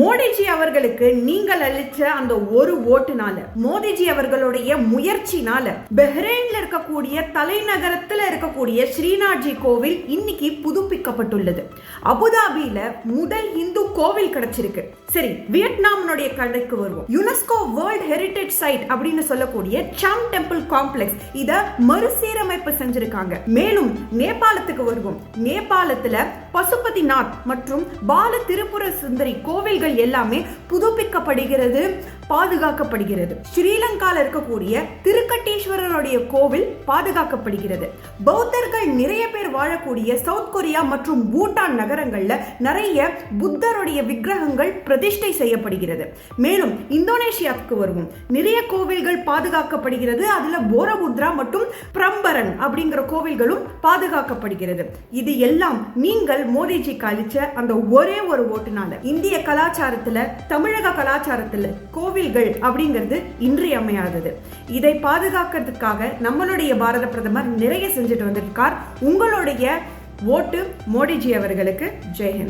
மோடிஜி அவர்களுக்கு நீங்கள் அளிச்ச அந்த ஒரு ஓட்டுனால மோடிஜி அவர்களுடைய முயற்சினால பஹ்ரைன்ல இருக்கக்கூடிய தலைநகரத்துல இருக்கக்கூடிய ஸ்ரீநாத்ஜி கோவில் இன்னைக்கு புதுப்பிக்கப்பட்டுள்ளது. அபுதாபியில முதல் இந்து கோவில் கிடைச்சிருக்கு. சரி வியட்நாமினுடைய கடைக்கு வருவோம். யுனெஸ்கோ வேர்ல்ட் ஹெரிடேஜ் சைட் அப்படின்னு சொல்லக்கூடிய சாங் டெம்பிள் காம்ப்ளெக்ஸ் இத மறுசீரமைப்பு செஞ்சிருக்காங்க. மேலும் நேபாளத்துக்கு வருவோம். நேபாளத்துல பசுபதிநாத் மற்றும் பால திருப்புர சுந்தரி கோவில்கள் எல்லாமே புதுப்பிக்கப்படுகிறது. பாதுகாக்கப்படுகிறது. ஸ்ரீலங்கால இருக்கக்கூடிய திருக்கட்டீஸ்வரருடைய கோவில் பாதுகாக்கப்படுகிறது. பௌத்தர்கள் நிறைய பேர் வாழக்கூடிய சவுத் கொரியா மற்றும் பூட்டான் நகரங்கள்ல நிறைய புத்தருடைய விக்கிரகங்கள் பிரதிஷ்டை செய்யப்படுகிறது. மேலும் இந்தோனேஷியாவுக்கு வருவோம். நிறைய கோவில்கள் பாதுகாக்கப்படுகிறது. அதுல போரபுத்ரா மற்றும் பிரம்பரன் அப்படிங்கிற கோவில்களும் பாதுகாக்கப்படுகிறது. இது எல்லாம் நீங்கள் மோடிஜி அளிச்ச அந்த ஒரே ஒரு ஓட்டுனால இந்திய கலாச்சாரத்துல தமிழக கலாச்சாரத்துல கோவில் கோவில்கள் அப்படிங்கிறது இன்றியமையாதது. இதை பாதுகாக்கிறதுக்காக நம்மளுடைய பாரத பிரதமர் நிறைய செஞ்சுட்டு வந்திருக்கார். உங்களுடைய ஓட்டு மோடிஜி அவர்களுக்கு. ஜெயஹிந்த்